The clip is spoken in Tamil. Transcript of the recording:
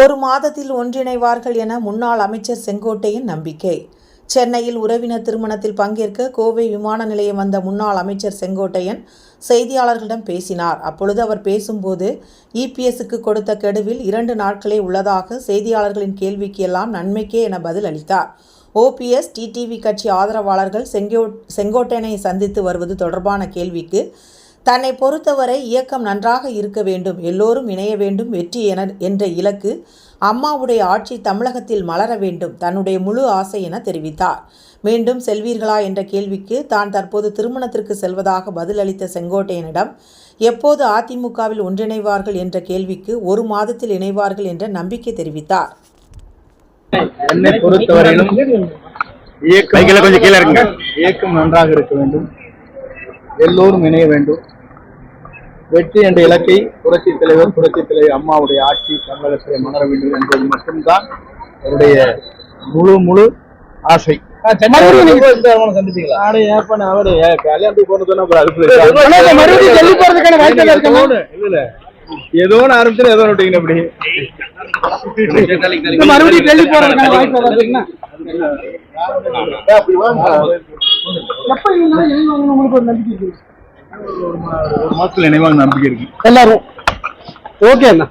ஒரு மாதத்தில் ஒன்றிணைவார்கள் என முன்னாள் அமைச்சர் செங்கோட்டையின் நம்பிக்கை. சென்னையில் உறவினர் திருமணத்தில் பங்கேற்க கோவை விமான நிலையம் வந்த முன்னாள் அமைச்சர் செங்கோட்டையன் செய்தியாளர்களிடம் பேசினார். அப்பொழுது அவர் பேசும்போது இபிஎஸ்க்கு கொடுத்த கெடுவில் இரண்டு நாட்களே உள்ளதாக செய்தியாளர்களின் கேள்விக்கு எல்லாம் நன்மைக்கே என பதில் அளித்தார். ஓபிஎஸ் டிடிவி கட்சி ஆதரவாளர்கள் செங்கோ செங்கோட்டையனை சந்தித்து வருவது தொடர்பான கேள்விக்கு தன்னை பொறுத்தவரை இயக்கம் நன்றாக இருக்க வேண்டும் எல்லோரும் இணைய வேண்டும் வெற்றி என என்ற இலக்கு அம்மாவுடைய ஆட்சி தமிழகத்தில் மலர வேண்டும் தன்னுடைய முழு ஆசை என தெரிவித்தார். மீண்டும் செல்வீர்களா என்ற கேள்விக்கு தான் தற்போது திருமணத்திற்கு செல்வதாக பதிலளித்த செங்கோட்டையனிடம் எப்போது அதிமுகவில் ஒன்றிணைவார்கள்? என்ற கேள்விக்கு ஒரு மாதத்தில் இணைவார்கள் என்ற நம்பிக்கை தெரிவித்தார். என்னை பொறுத்தவரையிலும் இயக்கம் நன்றாக இருக்க வேண்டும். எல்லோரும் இணைய வேண்டும். வெற்றி என்ற இலக்கை புரட்சி தலைவர் புரட்சி தலைவர் அம்மாவுடைய ஆட்சி தமிழகத்திலே மலர வேண்டும் என்பது மட்டும்தான் என்னுடைய முழு முழு ஆசை? ஏதோ ஆரம்பிச்சு ஏதோ விட்டீங்க அப்படி. மறுபடியும் டெல்லி போறதுக்கான வாய்ப்பு எப்ப உங்களுக்கு ஒரு நம்பிக்கை ஒரு மாசத்துல நினைவாங்க நம்பிக்கை இருக்கு. எல்லாரும். ஓகே அண்ணா.